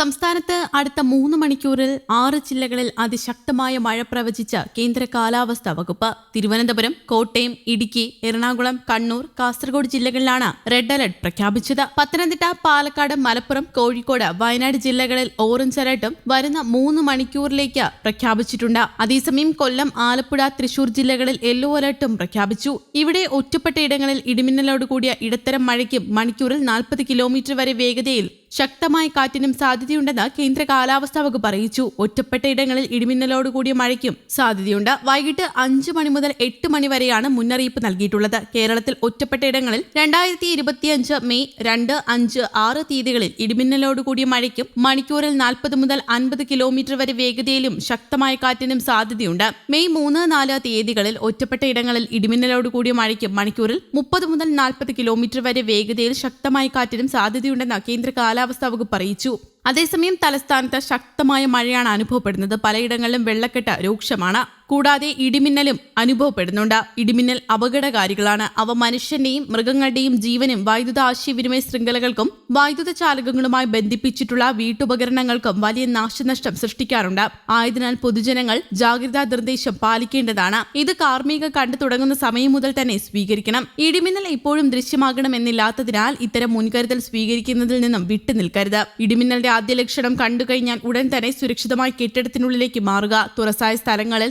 സംസ്ഥാനത്ത് അടുത്ത മൂന്ന് മണിക്കൂറിൽ ആറ് ജില്ലകളിൽ അതിശക്തമായ മഴ പ്രവചിച്ച കേന്ദ്ര കാലാവസ്ഥാ വകുപ്പ്. തിരുവനന്തപുരം കോട്ടയം ഇടുക്കി എറണാകുളം കണ്ണൂർ കാസർഗോഡ് ജില്ലകളിലാണ് റെഡ് അലർട്ട് പ്രഖ്യാപിച്ചത്. പത്തനംതിട്ട പാലക്കാട് മലപ്പുറം കോഴിക്കോട് വയനാട് ജില്ലകളിൽ ഓറഞ്ച് അലർട്ടും വരുന്ന മൂന്ന് മണിക്കൂറിലേക്ക് പ്രഖ്യാപിച്ചിട്ടുണ്ട്. അതേസമയം കൊല്ലം ആലപ്പുഴ തൃശൂർ ജില്ലകളിൽ യെല്ലോ അലർട്ടും പ്രഖ്യാപിച്ചു. ഇവിടെ ഒറ്റപ്പെട്ട ഇടങ്ങളിൽ ഇടിമിന്നലോട് കൂടിയ ഇടത്തരം മഴയ്ക്കും മണിക്കൂറിൽ നാൽപ്പത് കിലോമീറ്റർ വരെ വേഗതയിൽ ശക്തമായ കാറ്റിനും സാധ്യതയുണ്ടെന്ന് കേന്ദ്ര കാലാവസ്ഥാ വകുപ്പ് അറിയിച്ചു. ഒറ്റപ്പെട്ട ഇടങ്ങളിൽ ഇടിമിന്നലോട് കൂടിയ മഴയ്ക്കും സാധ്യതയുണ്ട്. വൈകിട്ട് അഞ്ച് മണി മുതൽ എട്ട് മണി വരെയാണ് മുന്നറിയിപ്പ് നൽകിയിട്ടുള്ളത്. കേരളത്തിൽ ഒറ്റപ്പെട്ട ഇടങ്ങളിൽ രണ്ടായിരത്തി ഇരുപത്തിയഞ്ച് മെയ് രണ്ട് അഞ്ച് ആറ് തീയതികളിൽ ഇടിമിന്നലോടുകൂടിയ മഴയ്ക്കും മണിക്കൂറിൽ നാൽപ്പത് മുതൽ അൻപത് കിലോമീറ്റർ വരെ വേഗതയിലും ശക്തമായ കാറ്റിനും സാധ്യതയുണ്ട്. മെയ് മൂന്ന് നാല് തീയതികളിൽ ഒറ്റപ്പെട്ട ഇടങ്ങളിൽ ഇടിമിന്നലോട് കൂടിയ മഴയ്ക്കും മണിക്കൂറിൽ മുപ്പത് മുതൽ നാൽപ്പത് കിലോമീറ്റർ വരെ വേഗതയിൽ ശക്തമായ കാറ്റിനും സാധ്യതയുണ്ടെന്ന് കേന്ദ്ര കാലാവസ്ഥാ വകുപ്പ് അറിയിച്ചു. അതേസമയം തലസ്ഥാനത്ത് ശക്തമായ മഴയാണ് അനുഭവപ്പെടുന്നത്. പലയിടങ്ങളിലും വെള്ളക്കെട്ട് രൂക്ഷമാണ്. കൂടാതെ ഇടിമിന്നലും അനുഭവപ്പെടുന്നുണ്ട്. ഇടിമിന്നൽ അപകടകാരികളാണ്. അവ മനുഷ്യന്റെയും മൃഗങ്ങളുടെയും ജീവനും വൈദ്യുത ആശയവിനിമയ ശൃംഖലകൾക്കും വൈദ്യുത ചാലകങ്ങളുമായി ബന്ധിപ്പിച്ചിട്ടുള്ള വീട്ടുപകരണങ്ങൾക്കും വലിയ നാശനഷ്ടം സൃഷ്ടിക്കാറുണ്ട്. ആയതിനാൽ പൊതുജനങ്ങൾ ജാഗ്രതാ നിർദ്ദേശം പാലിക്കേണ്ടതാണ്. ഇത് കാർമ്മിക കണ്ടു തുടങ്ങുന്ന സമയം മുതൽ തന്നെ സ്വീകരിക്കണം. ഇടിമിന്നൽ ഇപ്പോഴും ദൃശ്യമാകണമെന്നില്ലാത്തതിനാൽ ഇത്തരം മുൻകരുതൽ സ്വീകരിക്കുന്നതിൽ നിന്നും വിട്ടുനിൽക്കരുത് ഇടിമിന്നലിന്റെ ആദ്യ ലക്ഷണം കണ്ടു കഴിഞ്ഞാൽ ഉടൻ തന്നെ സുരക്ഷിതമായി കെട്ടിടത്തിനുള്ളിലേക്ക് മാറുക. തുറസായ സ്ഥലങ്ങളിൽ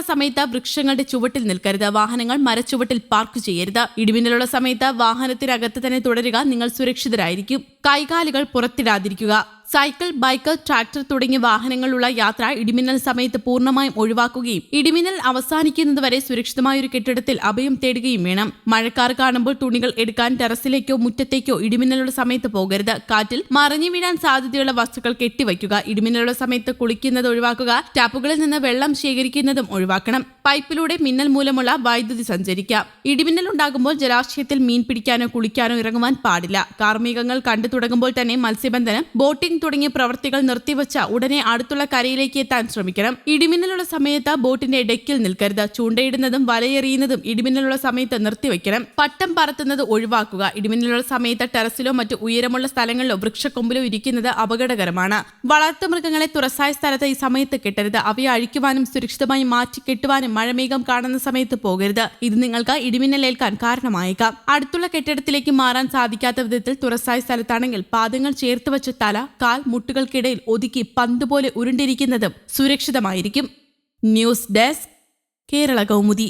സമയത്ത് വൃക്ഷങ്ങളുടെ ചുവട്ടിൽ നിൽക്കരുത്. വാഹനങ്ങൾ മരച്ചുവട്ടിൽ പാർക്ക് ചെയ്യരുത്. ഇടിമിന്നലുള്ള സമയത്ത് വാഹനത്തിനകത്ത് തന്നെ തുടരുക. നിങ്ങൾ സുരക്ഷിതരായിരിക്കും. കൈകാലുകൾ പുറത്തിടാതിരിക്കുക. സൈക്കിൾ ബൈക്ക് ട്രാക്ടർ തുടങ്ങിയ വാഹനങ്ങളുള്ള യാത്ര ഇടിമിന്നൽ സമയത്ത് പൂർണമായും ഒഴിവാക്കുകയും ഇടിമിന്നൽ അവസാനിക്കുന്നതുവരെ സുരക്ഷിതമായ ഒരു കെട്ടിടത്തിൽ അഭയം തേടുകയും വേണം. മഴക്കാർ കാണുമ്പോൾ തുണികൾ എടുക്കാൻ ടെറസിലേക്കോ മുറ്റത്തേക്കോ ഇടിമിന്നലുള്ള സമയത്ത് പോകരുത്. കാറ്റിൽ മറിഞ്ഞു വീഴാൻ സാധ്യതയുള്ള വസ്തുക്കൾ കെട്ടിവയ്ക്കുക. ഇടിമിന്നലുള്ള സമയത്ത് കുളിക്കുന്നത് ഒഴിവാക്കുക. ടാപ്പുകളിൽ നിന്ന് വെള്ളം ശേഖരിക്കുന്നതും ഒഴിവാക്കണം. പൈപ്പിലൂടെ മിന്നൽ മൂലമുള്ള വൈദ്യുതി സഞ്ചരിക്കാം. ഇടിമിന്നൽ ഉണ്ടാകുമ്പോൾ ജലാശയത്തിൽ മീൻ പിടിക്കാനോ കുളിക്കാനോ ഇറങ്ങുവാൻ പാടില്ല. കാർമ്മികങ്ങൾ കണ്ടു തുടങ്ങുമ്പോൾ തന്നെ മത്സ്യബന്ധനം ബോട്ടിംഗ് തുടങ്ങിയ പ്രവൃത്തികൾ നിർത്തിവച്ച ഉടനെ അടുത്തുള്ള കരയിലേക്ക് എത്താൻ ശ്രമിക്കണം. ഇടിമിന്നലുള്ള സമയത്ത് ബോട്ടിന്റെ ഡെക്കിൽ നിൽക്കരുത്. ചൂണ്ടയിടുന്നതും വലയെറിയുന്നതും ഇടിമിന്നലുള്ള സമയത്ത് നിർത്തിവെക്കണം. പട്ടം പറത്തുന്നത് ഒഴിവാക്കുക. ഇടിമിന്നലുള്ള സമയത്ത് ടെറസിലോ മറ്റു ഉയരമുള്ള സ്ഥലങ്ങളിലോ വൃക്ഷക്കൊമ്പിലോ ഇരിക്കുന്നത് അപകടകരമാണ്. വളർത്തുമൃഗങ്ങളെ തുറസായ സ്ഥലത്ത് ഈ സമയത്ത് കെട്ടരുത്. അവയെ അഴിക്കുവാനും സുരക്ഷിതമായി മാറ്റി കെട്ടുവാനും മഴമേഘം കാണുന്ന സമയത്ത് പോകരുത്. ഇത് നിങ്ങൾക്ക് ഇടിമിന്നലേൽക്കാൻ കാരണമായേക്കാം. അടുത്തുള്ള കെട്ടിടത്തിലേക്ക് മാറാൻ സാധിക്കാത്ത വിധത്തിൽ തുറസായ സ്ഥലത്താണെങ്കിൽ പാദങ്ങൾ ചേർത്ത് വെച്ച തല കാൽ മുട്ടുകൾക്കിടയിൽ ഒതുക്കി പന്തുപോലെ ഉരുണ്ടിരിക്കുന്നതും സുരക്ഷിതമായിരിക്കും. News desk Kerala Kaumudi.